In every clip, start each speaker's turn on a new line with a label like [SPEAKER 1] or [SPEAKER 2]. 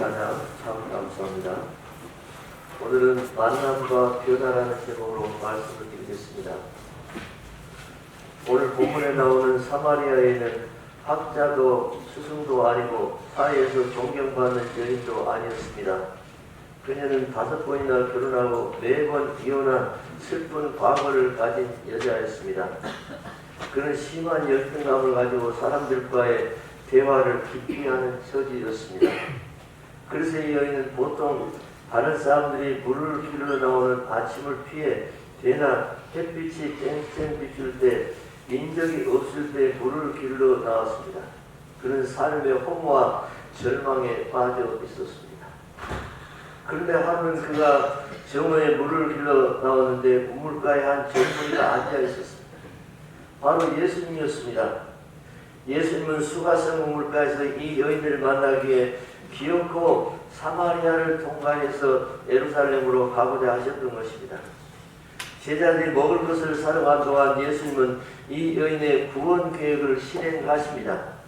[SPEAKER 1] 찬양 참 감사합니다. 오늘은 만남과 변화라는 제목으로 말씀을 드리겠습니다. 오늘 본문에 나오는 사마리아에는 학자도 스승도 아니고 사회에서 존경받는 여인도 아니었습니다. 그녀는 다섯 번이나 결혼하고 매번 이혼한 슬픈 과거를 가진 여자였습니다. 그는 심한 열등감을 가지고 사람들과의 대화를 깊이 하는 처지였습니다. 그래서 이 여인은 보통 다른 사람들이 물을 길러 나오는 아침을 피해 대낮 햇빛이 쨍쨍 비출 때 인적이 없을 때 물을 길러 나왔습니다. 그는 삶의 허무와 절망에 빠져 있었습니다. 그런데 하루는 그가 정오에 물을 길러 나왔는데 우물가에 한 젊은이가 앉아 있었습니다. 바로 예수님이었습니다. 예수님은 수가성 우물가에서 이 여인을 만나기에 기어코 사마리아를 통과해서 예루살렘으로 가고자 하셨던 것입니다. 제자들이 먹을 것을 사러 간 동안 예수님은 이 여인의 구원 계획을 실행하십니다.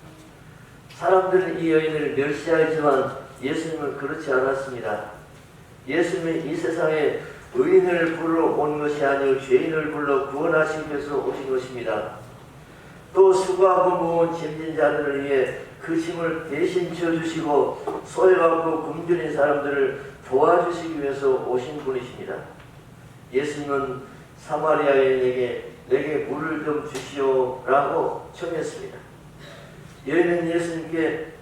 [SPEAKER 1] 사람들은 이 여인을 멸시하지만 예수님은 그렇지 않았습니다. 예수님은 이 세상에 의인을 불러 온 것이 아니요 죄인을 불러 구원하시기 위해서 오신 것입니다. 또 수고하고 무거운 짐진 자들을 위해 그 짐을 대신 져주시고 소외받고 굶주린 사람들을 도와주시기 위해서 오신 분이십니다. 예수님은 사마리아인에게 내게 물을 좀 주시오라고 청했습니다. 여인은 예수님께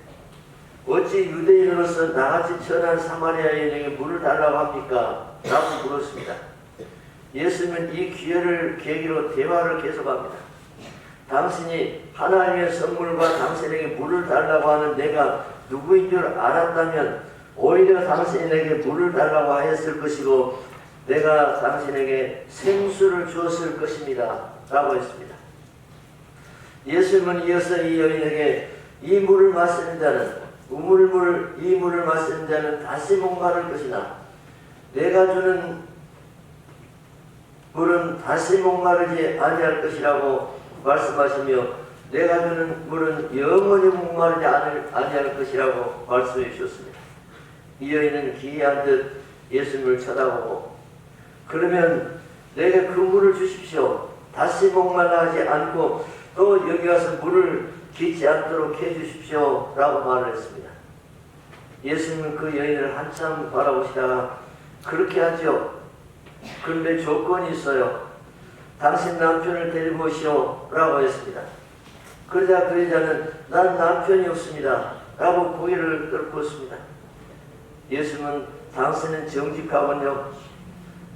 [SPEAKER 1] 어찌 유대인으로서 나같이 천한 사마리아인에게 물을 달라고 합니까? 라고 물었습니다. 예수님은 이 기회를 계기로 대화를 계속합니다. 당신이 하나님의 선물과 당신에게 물을 달라고 하는 내가 누구인 줄 알았다면 오히려 당신이 내게 물을 달라고 하였을 것이고 내가 당신에게 생수를 주었을 것입니다. 라고 했습니다. 예수님은 이어서 이 여인에게 이 물을 마시는 자는 우물물 이 물을 마시는 자는 다시 목마를 것이나 내가 주는 물은 다시 목마르지 아니할 것이라고 말씀하시며 내가 주는 물은 영원히 목마르지 아니할 것이라고 말씀해 주셨습니다. 이 여인은 기이한 듯 예수님을 쳐다보고 그러면 내게 그 물을 주십시오. 다시 목말라 하지 않고 또 여기 와서 물을 기지 않도록 해 주십시오. 라고 말을 했습니다. 예수님은 그 여인을 한참 바라보시다가 그렇게 하죠. 그런데 조건이 있어요. 당신 남편을 데리고 오시오. 라고 했습니다. 그러자 그 여자는 난 남편이 없습니다. 라고 고개를 떨었습니다. 예수님은 당신은 정직하군요.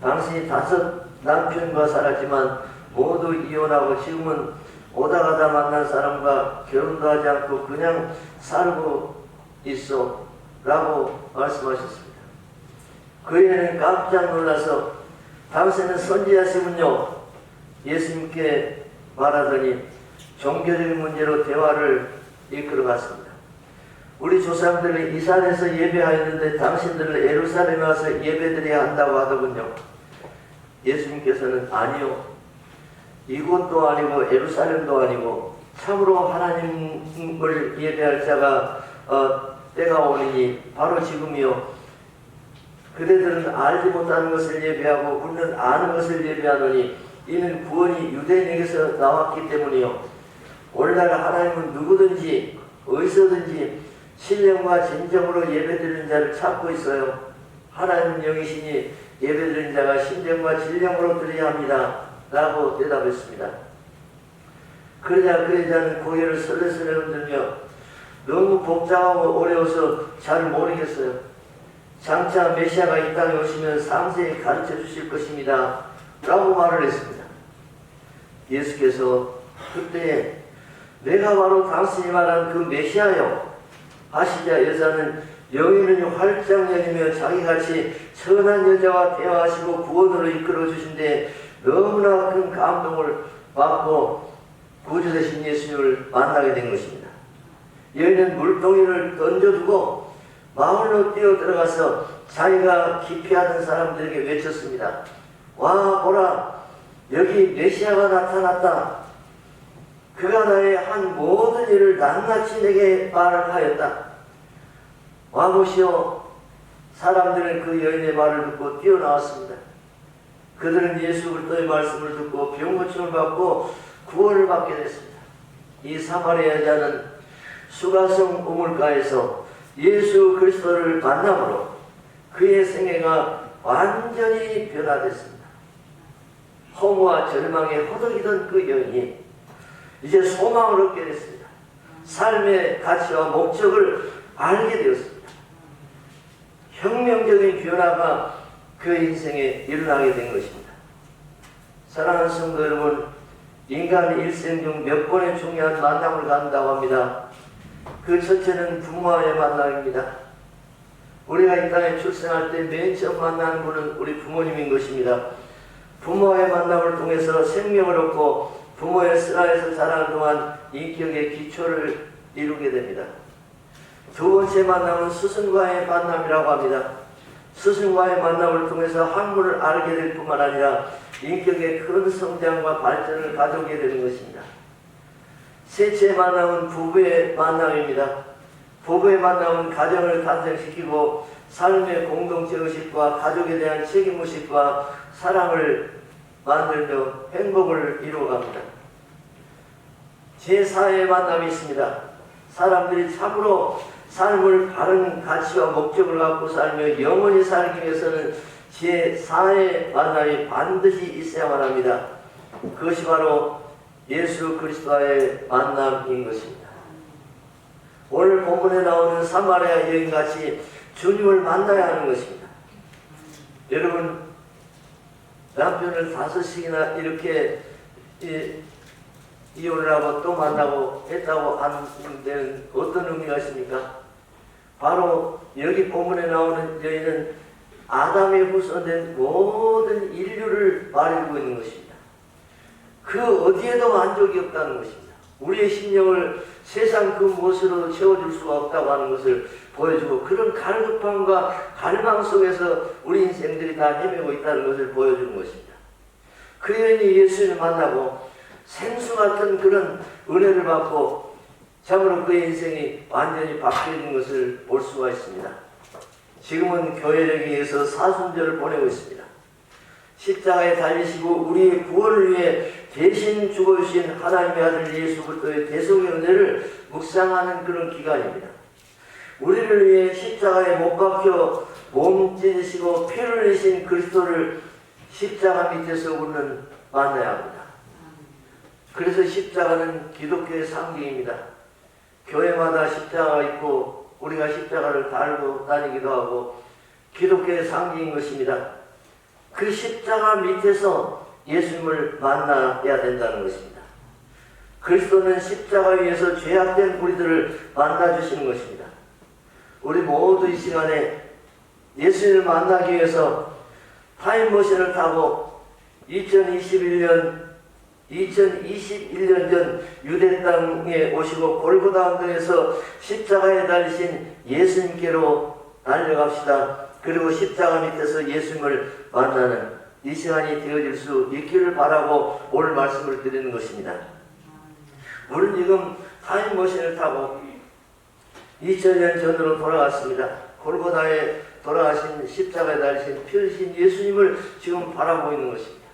[SPEAKER 1] 당신이 다섯 남편과 살았지만 모두 이혼하고 지금은 오다 가다 만난 사람과 결혼도 하지 않고 그냥 살고 있어. 라고 말씀하셨습니다. 그 애는 깜짝 놀라서 당신은 선지자시군요. 예수님께 말하더니 종교적인 문제로 대화를 이끌어 갔습니다. 우리 조상들이 이 산에서 예배하였는데 당신들은 예루살렘에 와서 예배드려야 한다고 하더군요. 예수님께서는 아니요. 이곳도 아니고 예루살렘도 아니고 참으로 하나님을 예배할 자가 어, 때가 오니 바로 지금이요. 그대들은 알지 못하는 것을 예배하고 우리는 아는 것을 예배하노니 이는 구원이 유대인에게서 나왔기 때문이요. 오늘날 하나님은 누구든지 어디서든지 신령과 진정으로 예배드리는 자를 찾고 있어요. 하나님은 영이시니 예배드리는 자가 신령과 진령으로 드려야 합니다. 라고 대답했습니다. 그러자 그 여자는 고개를 설레설레 흔들며 너무 복잡하고 어려워서 잘 모르겠어요. 장차 메시아가 이 땅에 오시면 상세히 가르쳐 주실 것입니다. 라고 말을 했습니다. 예수께서 그때 내가 바로 당신이 말한 그 메시아요. 하시자 여자는 영인은 활짝 열리며 자기같이 선한 여자와 대화하시고 구원으로 이끌어 주신데 너무나 큰 감동을 받고 구주 되신 예수님을 만나게 된 것입니다. 여인은 물동이를 던져두고 마을로 뛰어 들어가서 자기가 기피하던 사람들에게 외쳤습니다. 와 보라 여기 메시아가 나타났다. 그가 나의 한 모든 일을 낱낱이 내게 말하였다. 와보시오. 사람들은 그 여인의 말을 듣고 뛰어나왔습니다. 그들은 예수 그리스도의 말씀을 듣고 병고침을 받고 구원을 받게 됐습니다. 이 사마리아 여자는 수가성 우물가에서 예수 그리스도를 만남으로 그의 생애가 완전히 변화됐습니다. 허무와 절망에 허덕이던 그 여인이 이제 소망을 얻게 됐습니다. 삶의 가치와 목적을 알게 되었습니다. 혁명적인 변화가 그 인생에 일어나게 된 것입니다. 사랑하는 성도 여러분, 인간 일생 중 몇 번의 중요한 만남을 갖는다고 합니다. 그 첫째는 부모와의 만남입니다. 우리가 이 땅에 출생할 때 맨 처음 만나는 분은 우리 부모님인 것입니다. 부모와의 만남을 통해서 생명을 얻고 부모의 슬하에서 자라는 동안 인격의 기초를 이루게 됩니다. 두 번째 만남은 스승과의 만남이라고 합니다. 스승과의 만남을 통해서 학문을 알게 될 뿐만 아니라 인격의 큰 성장과 발전을 가져오게 되는 것입니다. 셋째 만남은 부부의 만남입니다. 부부의 만남은 가정을 탄생시키고 삶의 공동체 의식과 가족에 대한 책임 의식과 사랑을 만들며 행복을 이루어갑니다. 제4의 만남이 있습니다. 사람들이 참으로 삶을 바른 가치와 목적을 갖고 살며 영원히 살기 위해서는 제4의 만남이 반드시 있어야만 합니다. 그것이 바로 예수 그리스도와의 만남인 것입니다. 오늘 본문에 나오는 사마리아 여인같이 주님을 만나야 하는 것입니다. 여러분 남편을 다섯씩이나 이렇게 이, 이혼을 하고 또 만나고 했다고 하는 데는 어떤 의미가 있습니까? 바로 여기 본문에 나오는 여인은 아담의 후손된 모든 인류를 말해주고 있는 것입니다. 그 어디에도 만족이 없다는 것입니다. 우리의 심령을 세상 그 무엇으로도 채워줄 수가 없다고 하는 것을 보여주고 그런 갈급함과 갈망 속에서 우리 인생들이 다 헤매고 있다는 것을 보여주는 것입니다. 그 여인이 예수를 만나고 생수 같은 그런 은혜를 받고 참으로 그의 인생이 완전히 바뀌는 것을 볼 수가 있습니다. 지금은 교회를 위해서 사순절을 보내고 있습니다. 십자가에 달리시고 우리의 구원을 위해 대신 죽어주신 하나님의 아들 예수 그리스도의 대속의 은혜를 묵상하는 그런 기간입니다. 우리를 위해 십자가에 못 박혀 몸 찢으시고 피를 내신 그리스도를 십자가 밑에서 우리는 만나야 합니다. 그래서 십자가는 기독교의 상징입니다. 교회마다 십자가가 있고 우리가 십자가를 달고 다니기도 하고 기독교의 상징인 것입니다. 그 십자가 밑에서 예수님을 만나야 된다는 것입니다. 그리스도는 십자가 위에서 죄악된 우리들을 만나주시는 것입니다. 우리 모두 이 시간에 예수님을 만나기 위해서 타임머신을 타고 2021년 2021년 전 유대 땅에 오시고 골고다 언덕에서 십자가에 달리신 예수님께로 달려갑시다. 그리고 십자가 밑에서 예수님을 만나는 이 시간이 되어질 수 있기를 바라고 오늘 말씀을 드리는 것입니다. 우리는 지금 타임머신을 타고 2000년 전으로 돌아갔습니다. 골고다에 돌아가신 십자가에 달리신 피 흘리신 예수님을 지금 바라보고 있는 것입니다.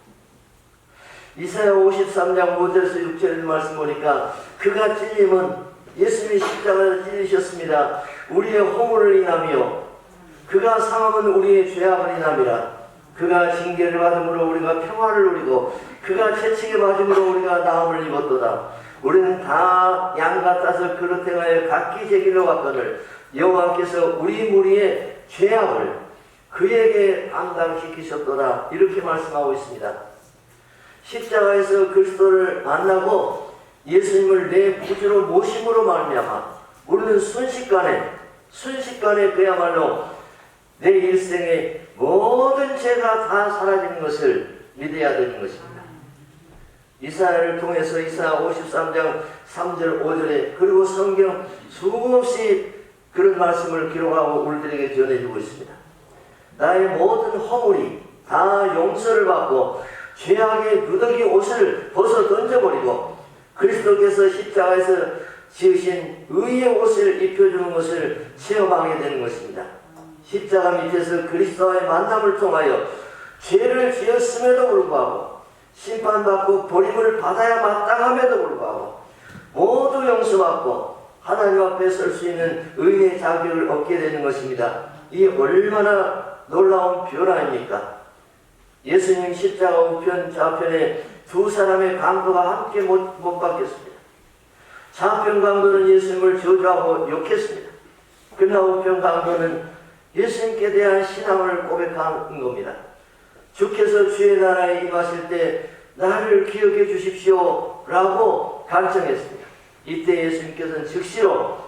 [SPEAKER 1] 이사야 53장 5절에서 6절 말씀 보니까 그가 찔림은 예수님이 십자가를 찔리셨습니다. 우리의 허물을 인하며 그가 상함은 우리의 죄악을 인함이라. 그가 징계를 받음으로 우리가 평화를 누리고 그가 채찍에 맞음으로 우리가 나음을 입었도다. 우리는 다양 같아서 그릇 행하여 각기 제 길로 갔거늘 여호와께서 우리 무리의 죄악을 그에게 감당시키셨도다. 이렇게 말씀하고 있습니다. 십자가에서 그리스도를 만나고 예수님을 내 구주로 모심으로 말미암아 우리는 순식간에 순식간에 그야말로 내 일생의 모든 죄가 다 사라지는 것을 믿어야 되는 것입니다. 이사야를 통해서 이사 53장 3절 5절에 그리고 성경 수없이 그런 말씀을 기록하고 우리들에게 전해주고 있습니다. 나의 모든 허물이 다 용서를 받고 죄악의 누더기 옷을 벗어 던져버리고 그리스도께서 십자가에서 지으신 의의 옷을 입혀주는 것을 체험하게 되는 것입니다. 십자가 밑에서 그리스도와의 만남을 통하여 죄를 지었음에도 불구하고 심판받고 버림을 받아야 마땅함에도 불구하고 모두 용서받고 하나님 앞에 설 수 있는 의의 자격을 얻게 되는 것입니다. 이 얼마나 놀라운 변화입니까? 예수님 십자가 우편 좌편에 두 사람의 강도가 함께 못, 못 박혔습니다. 좌편 강도는 예수님을 저주하고 욕했습니다. 그러나 우편 강도는 예수님께 대한 신앙을 고백한 겁니다. 주께서 주의 나라에 임하실 때 나를 기억해 주십시오 라고 간청했습니다. 이때 예수님께서는 즉시로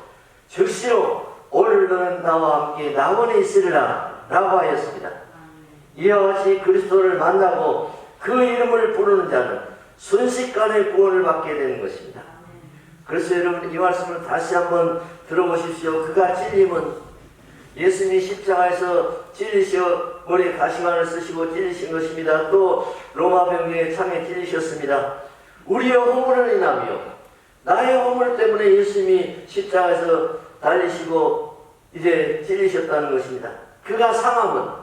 [SPEAKER 1] 즉시로 오늘 너는 나와 함께 낙원에 있으리라 라고 하였습니다. 이와 같이 그리스도를 만나고 그 이름을 부르는 자는 순식간에 구원을 받게 되는 것입니다. 그래서 여러분 이 말씀을 다시 한번 들어보십시오. 그가 찔림은 예수님이 십자가에서 찔리셔 머리에 가시관을 쓰시고 찔리신 것입니다. 또 로마 병기에 창에 찔리셨습니다. 우리의 허물을 인하며 나의 허물 때문에 예수님이 십자가에서 달리시고 이제 찔리셨다는 것입니다. 그가 상함은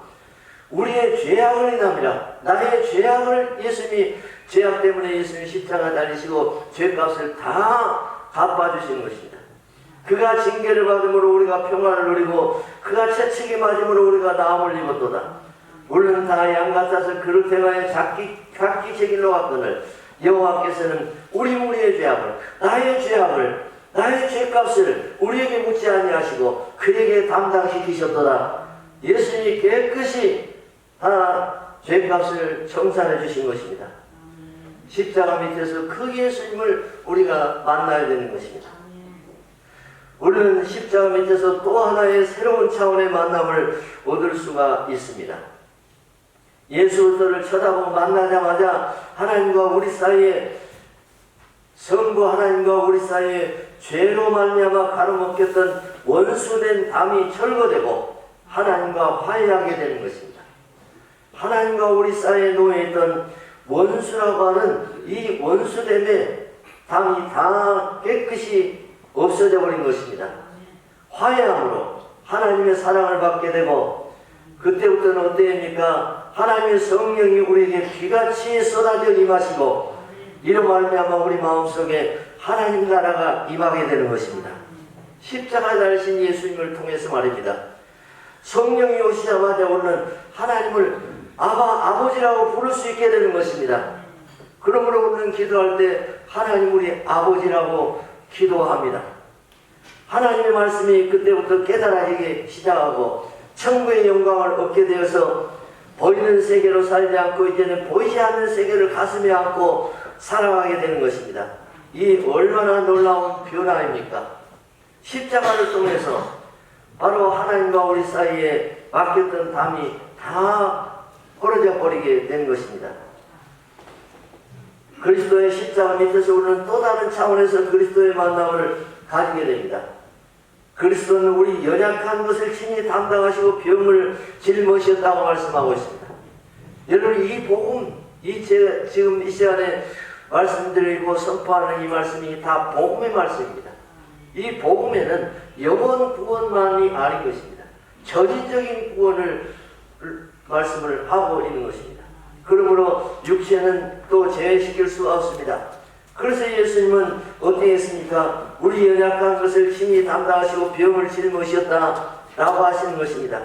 [SPEAKER 1] 우리의 죄악을 인함이라 나의 죄악을 예수님이 죄악 때문에 예수님이 십자가 달리시고 죄값을 다 갚아주시는 것입니다. 그가 징계를 받음으로 우리가 평안을 누리고 그가 채찍이 맞음으로 우리가 나음을 입었도다. 물론 다 양 같아서 그릇 행하여 각기, 각기 제 길로 갔거늘 여호와께서는 우리 우리의 죄악을 나의 죄악을 나의 죄값을 우리에게 묻지 아니하시고 그에게 담당시키셨도다. 예수님이 깨끗이 다 죄값을 청산해 주신 것입니다. 십자가 밑에서 그 예수님을 우리가 만나야 되는 것입니다. 우리는 십자가 밑에서 또 하나의 새로운 차원의 만남을 얻을 수가 있습니다. 예수 그리스도를 쳐다보고 만나자마자 하나님과 우리 사이에 성부 하나님과 우리 사이에 죄로 말미암아 가로막혔던 원수된 담이 철거되고 하나님과 화해하게 되는 것입니다. 하나님과 우리 사이에 놓여있던 원수라고 하는 이 원수됨의 담이 다 깨끗이 없어져 버린 것입니다. 화해함으로 하나님의 사랑을 받게 되고 그때부터는 어때입니까? 하나님의 성령이 우리에게 비같이 쏟아져 임하시고 이로 말미암아 우리 마음속에 하나님 나라가 임하게 되는 것입니다. 십자가 달신 예수님을 통해서 말입니다. 성령이 오시자마자 우리는 하나님을 아바 아버지라고 부를 수 있게 되는 것입니다. 그러므로 우리는 기도할 때 하나님 우리 아버지라고 기도합니다. 하나님의 말씀이 그때부터 깨달아지기 시작하고 천국의 영광을 얻게 되어서 보이는 세계로 살지 않고 이제는 보이지 않는 세계를 가슴에 안고 살아가게 되는 것입니다. 이 얼마나 놀라운 변화입니까? 십자가를 통해서 바로 하나님과 우리 사이에 맡겼던 담이 다 벌어져 버리게 된 것입니다. 그리스도의 십자가 밑에서 우리는 또 다른 차원에서 그리스도의 만남을 가지게 됩니다. 그리스도는 우리 연약한 것을 친히 담당하시고 병을 짊어셨다고 말씀하고 있습니다. 여러분 이 복음, 이 제, 지금 이 시간에 말씀드리고 선포하는 이 말씀이 다 복음의 말씀입니다. 이 복음에는 영원 구원만이 아닌 것입니다. 전인적인 구원을 말씀을 하고 있는 것입니다. 그러므로 육체는 또 제외시킬 수가 없습니다. 그래서 예수님은 어떻게 했습니까? 우리 연약한 것을 친히 담당하시고 병을 짊어셨다 라고 하시는 것입니다.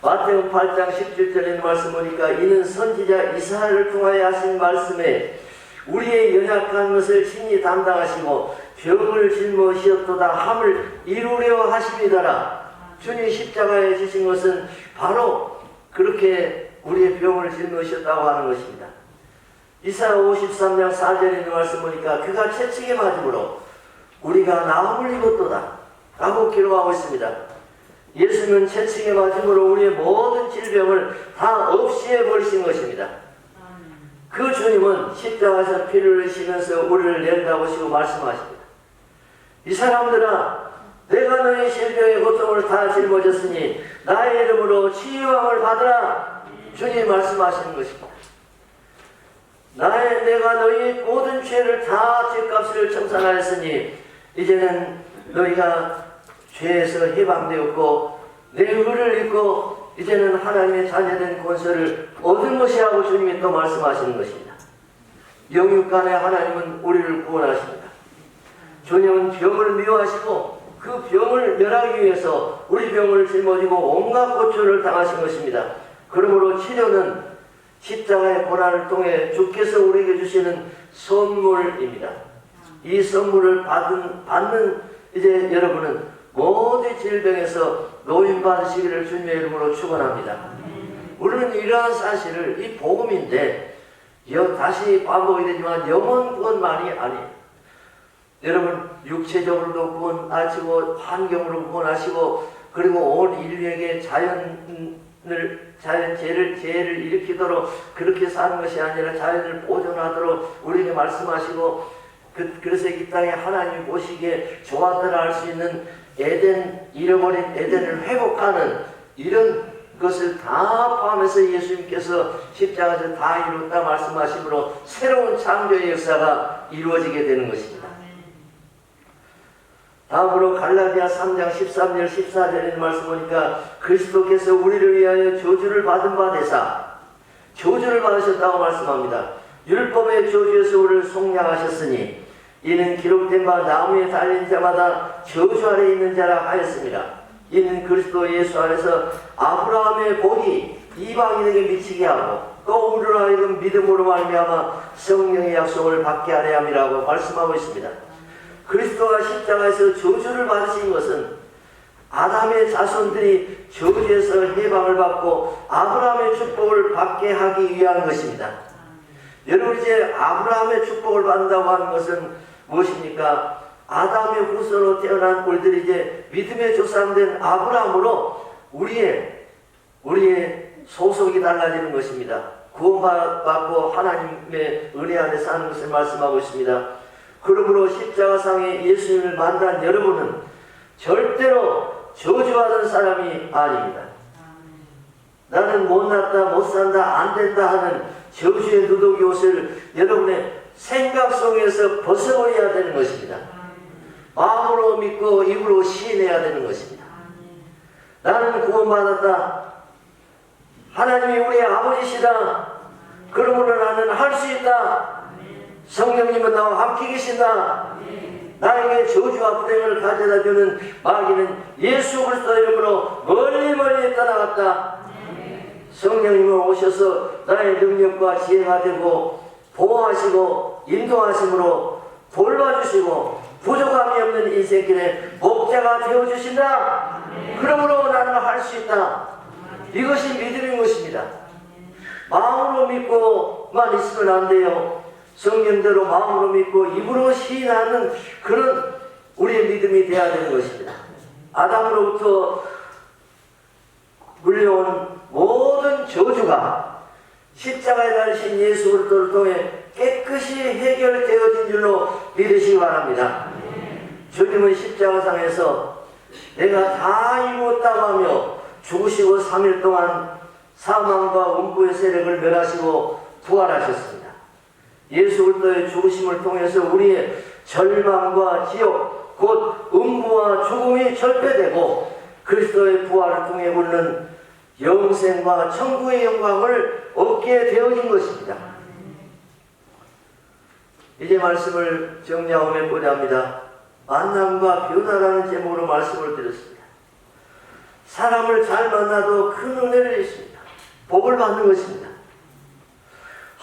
[SPEAKER 1] 마태음 8장 17절에 말씀 보니까 이는 선지자 이사야를 통하여 하신 말씀에 우리의 연약한 것을 친히 담당하시고 병을 짊어시었도다 함을 이루려 하십니다라. 주님 십자가에 주신 것은 바로 그렇게 우리의 병을 짊어셨다고 하는 것입니다. 이사야 53장 4절에 있는 말씀 보니까 그가 채찍에 맞음으로 우리가 나음을 입었도다 라고 기록하고 있습니다. 예수는 채찍에 맞음으로 우리의 모든 질병을 다 없이 해버리신 것입니다. 그 주님은 십자가에서 피를 흘리시면서 우리를 낸다고 말씀하십니다. 이 사람들아 내가 너희 질병의 고통을 다 짊어졌으니 나의 이름으로 치유함을 받으라 주님 말씀하시는 것입니다. 나의 내가 너희 모든 죄를 다 죄값을 청산하였으니 이제는 너희가 죄에서 해방되었고 내 의를 입고 이제는 하나님의 자녀된 권세를 얻은 것이라고 주님이 또 말씀하시는 것입니다. 영육간에 하나님은 우리를 구원하십니다. 주님은 병을 미워하시고 그 병을 멸하기 위해서 우리 병을 짊어지고 온갖 고초를 당하신 것입니다. 그러므로 치료는 십자가의 고난을 통해 주께서 우리에게 주시는 선물입니다. 이 선물을 받은, 받는 이제 여러분은 모든 질병에서 노인 받으시기를 주님의 이름으로 축원합니다. 우리는 이러한 사실을 이 복음인데 여, 다시 반복이 되지만 영원 구원만이 아니에요. 여러분 육체적으로도 구원하시고 환경으로 구원하시고 그리고 온 인류에게 자연을 자연 죄를 죄를 일으키도록 그렇게 사는 것이 아니라 자연을 보존하도록 우리에게 말씀하시고 그, 그래서 이 땅에 하나님이 보시기에 좋았더라 할수 있는 에덴 잃어버린 에덴을 회복하는 이런 것을 다 포함해서 예수님께서 십자가에서 다 이뤘다 말씀하심으로 새로운 창조의 역사가 이루어지게 되는 것입니다. 다음으로 갈라디아 3장 13절 14절에 있는 말씀 보니까 그리스도께서 우리를 위하여 저주를 받은 바 되사 저주를 받으셨다고 말씀합니다. 율법의 저주에서 우리를 속량하셨으니 이는 기록된 바 나무에 달린 자마다 저주 아래 있는 자라 하였습니다. 이는 그리스도 예수 안에서 아브라함의 복이 이방인에게 미치게 하고 또 우리로 하여금 믿음으로 말미암아 성령의 약속을 받게 하려 함이라고 말씀하고 있습니다. 그리스도가 십자가에서 저주를 받으신 것은 아담의 자손들이 저주에서 해방을 받고 아브라함의 축복을 받게 하기 위한 것입니다. 여러분 이제 아브라함의 축복을 받는다고 하는 것은 무엇입니까? 아담의 후손으로 태어난 우리들이 이제 믿음의 조상된 아브라함으로 우리의 우리의 소속이 달라지는 것입니다. 구원받고 하나님의 은혜 안에 사는 것을 말씀하고 있습니다. 그러므로 십자가상에 예수님을 만난 여러분은 절대로 저주하던 사람이 아닙니다. 나는 못났다, 못 산다, 안 된다 하는 저주의 누더기 옷을 여러분의 생각 속에서 벗어버려야 되는 것입니다. 마음으로 믿고 입으로 시인해야 되는 것입니다. 나는 구원받았다. 하나님이 우리의 아버지시다. 그러므로 나는 할 수 있다. 성령님은 나와 함께 계신다. 나에게 저주와 불행을 가져다 주는 마귀는 예수 그리스도 이름으로 멀리 멀리 떠나갔다. 성령님은 오셔서 나의 능력과 지혜가 되고 보호하시고 인도하심으로 돌봐주시고 부족함이 없는 인생길에 목자가 되어주신다. 그러므로 나는 할 수 있다. 이것이 믿음인 것입니다. 마음으로 믿고만 있으면 안 돼요. 성경대로 마음으로 믿고 입으로 시인하는 그런 우리의 믿음이 되어야 되는 것입니다. 아담으로부터 물려온 모든 저주가 십자가에 달리신 예수 그리스도를 통해 깨끗이 해결되어진 줄로 믿으시기 바랍니다. 주님은 십자가상에서 내가 다 이루었다고 하며 죽으시고 3일 동안 사망과 음부의 세력을 멸하시고 부활하셨습니다. 예수 그리스도의 죽으심을 통해서 우리의 절망과 지옥 곧 음부와 죽음이 절패되고 그리스도의 부활을 통해 우리는 영생과 천국의 영광을 얻게 되어진 것입니다. 이제 말씀을 정리하고 맺고자 합니다. 만남과 변화라는 제목으로 말씀을 드렸습니다. 사람을 잘 만나도 큰 은혜를 있습니다. 복을 받는 것입니다.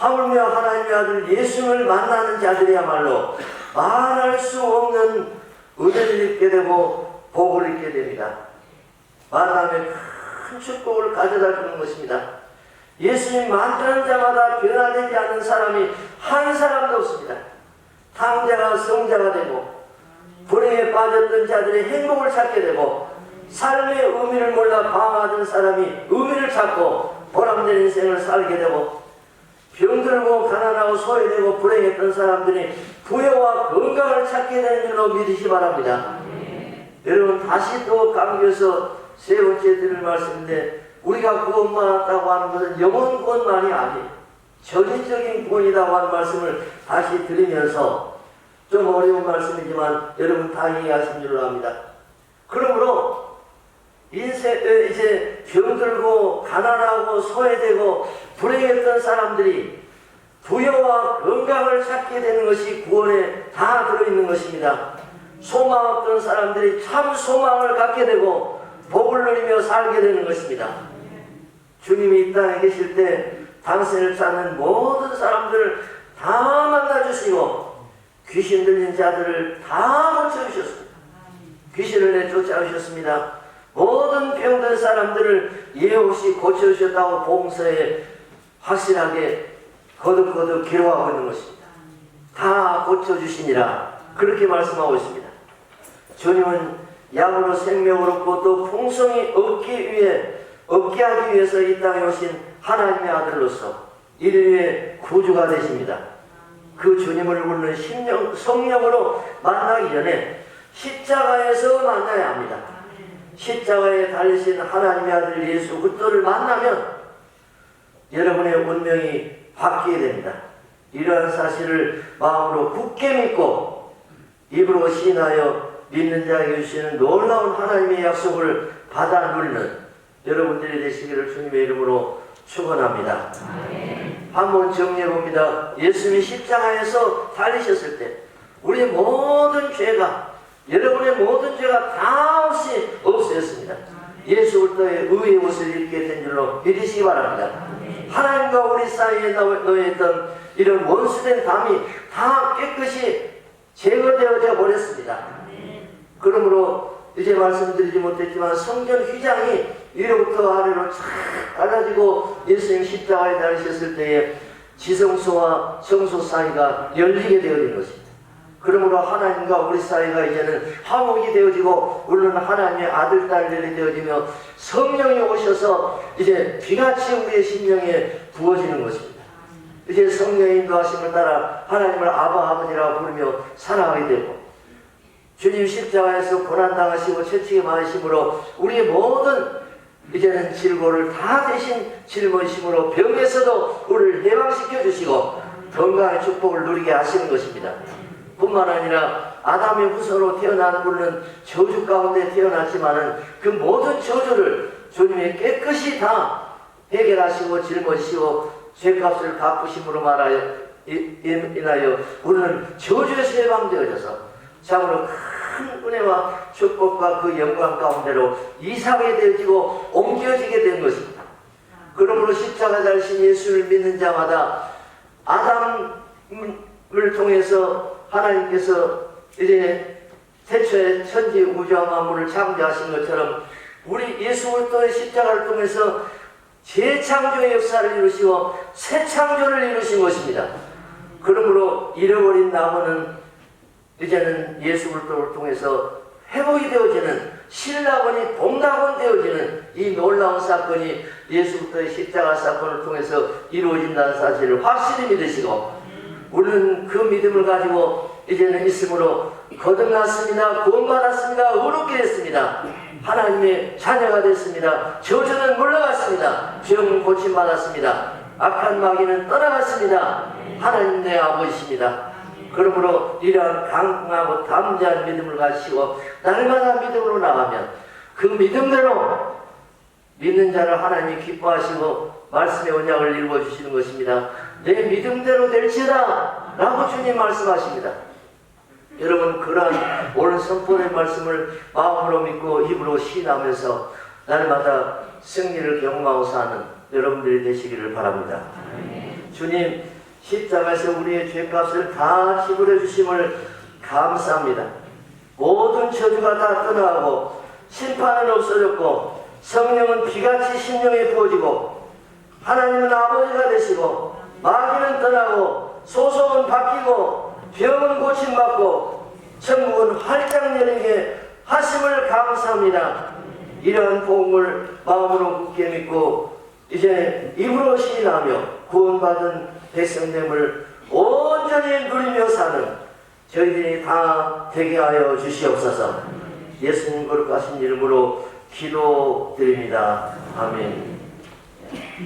[SPEAKER 1] 하물며 하나님의 아들 예수를 만나는 자들이야말로 말할 수 없는 은혜를 입게 되고 복을 입게 됩니다. 만남의 큰 축복을 가져다 주는 것입니다. 예수님 만나는 자마다 변화되지 않는 사람이 한 사람도 없습니다. 탕자가 성자가 되고 불행에 빠졌던 자들의 행복을 찾게 되고 삶의 의미를 몰라 방황하던 사람이 의미를 찾고 보람된 인생을 살게 되고 병들고 가난하고 소외되고 불행했던 사람들이 부여와 건강을 찾게 되는 줄로 믿으시 바랍니다. 여러분 다시 또 강조해서 세 번째 드릴 말씀인데 우리가 구원받았다고 하는 것은 영원 구원만이 아니에요. 전인적인 구원이라고 하는 말씀을 다시 드리면서 좀 어려운 말씀이지만 여러분 다 이해하신 줄로 압니다. 그러므로 인생 에, 이제 병들고 가난하고 소외되고 불행했던 사람들이 부여와 건강을 찾게 되는 것이 구원에 다 들어있는 것입니다. 소망 없던 사람들이 참 소망을 갖게 되고 복을 누리며 살게 되는 것입니다. 주님이 이 땅에 계실 때 당신을 찾는 모든 사람들을 다 만나주시고 귀신 들린 자들을 다 고쳐주셨습니다. 귀신을 내쫓아오셨습니다. 모든 병든 사람들을 예 없이 고쳐주셨다고 봉서에 확실하게 거듭거듭 기록하고 있는 것입니다. 다 고쳐주시니라 그렇게 말씀하고 있습니다. 주님은 양으로 생명을 얻고 또 풍성이 얻기 위해 얻게 하기 위해서 이 땅에 오신 하나님의 아들로서 인류의 구주가 되십니다. 그 주님을 우리는 심령, 성령으로 만나기 전에 십자가에서 만나야 합니다. 십자가에 달리신 하나님의 아들 예수 그리스도를 만나면 여러분의 운명이 바뀌게 됩니다. 이러한 사실을 마음으로 굳게 믿고 입으로 신하여 믿는 자에게 주시는 놀라운 하나님의 약속을 받아 누리는 여러분들이 되시기를 주님의 이름으로 축원합니다. 한번 정리해 봅니다. 예수님이 십자가에서 달리셨을 때 우리 모든 죄가 여러분의 모든 죄가 다 없이 없어졌습니다. 예수 그리스도의 의의 옷을 입게 된 줄로 믿으시기 바랍니다. 하나님과 우리 사이에 놓여있던 이런 원수된 담이 다 깨끗이 제거되어져 버렸습니다. 그러므로 이제 말씀드리지 못했지만 성전 휘장이 위로부터 아래로 쫙 갈라지고 예수님 십자가에 달리셨을 때에 지성소와 성소 사이가 열리게 되어진 것입니다. 그러므로 하나님과 우리 사이가 이제는 화목이 되어지고 우리는 하나님의 아들 딸들이 되어지며 성령이 오셔서 이제 비같이 우리의 심령에 부어지는 것입니다. 이제 성령의 인도하심을 따라 하나님을 아바 아버지라고 부르며 살아가게 되고 주님 십자가에서 고난당하시고 채찍에 맞으심으로 우리의 모든 이제는 질고를 다 대신 짊어지심으로 병에서도 우리를 해방시켜 주시고 건강의 축복을 누리게 하시는 것입니다. 뿐만 아니라 아담의 후손으로 태어난 우리는 저주 가운데 태어났지만은 그 모든 저주를 주님이 깨끗이 다 해결하시고 짊어지시고 죄값을 갚으심으로 말하여 이- 인하여 우리는 저주에서 해방되어져서 참으로 큰 은혜와 축복과 그 영광 가운데로 이상하게 되어지고 옮겨지게 된 것입니다. 그러므로 십자가 달신 예수를 믿는 자마다 아담을 통해서 하나님께서 이제 태초에 천지 우주와 만물을 창조하신 것처럼 우리 예수 그리스도의 십자가를 통해서 재창조의 역사를 이루시고 새 창조를 이루신 것입니다. 그러므로 잃어버린 나무는 이제는 예수 그리스도를 통해서 회복이 되어지는 신라곤이 복락원 되어지는 이 놀라운 사건이 예수 그리스도의 십자가 사건을 통해서 이루어진다는 사실을 확실히 믿으시고 우리는 그 믿음을 가지고 이제는 있으므로 거듭났습니다. 구원받았습니다. 의롭게 됐습니다. 하나님의 자녀가 됐습니다. 저주는 물러갔습니다. 병은 고침받았습니다. 악한 마귀는 떠나갔습니다. 하나님 내 아버지십니다. 그러므로 이러한 강하고 담대한 믿음을 가지시고 날마다 믿음으로 나가면 그 믿음대로 믿는 자를 하나님이 기뻐하시고 말씀의 언약을 이루어 주시는 것입니다. 내 믿음대로 될지다 라고 주님 말씀하십니다. 여러분 그러한 오늘 선포의 말씀을 마음으로 믿고 입으로 시인하면서 날마다 승리를 경험하고 사는 여러분들이 되시기를 바랍니다. 주님 십자가에서 우리의 죄값을 다 지불해 주심을 감사합니다. 모든 저주가 다 떠나가고 심판은 없어졌고 성령은 비같이 심령에 부어지고 하나님은 아버지가 되시고 마귀는 떠나고 소송은 바뀌고 병은 고침받고 천국은 활짝 열리게 하심을 감사합니다. 이러한 복음을 마음으로 굳게 믿고 이제 입으로 시인하며 구원받은 백성됨을 온전히 누리며 사는 저희들이 다 되게 하여 주시옵소서 예수님 거룩하신 이름으로 기도드립니다. 아멘.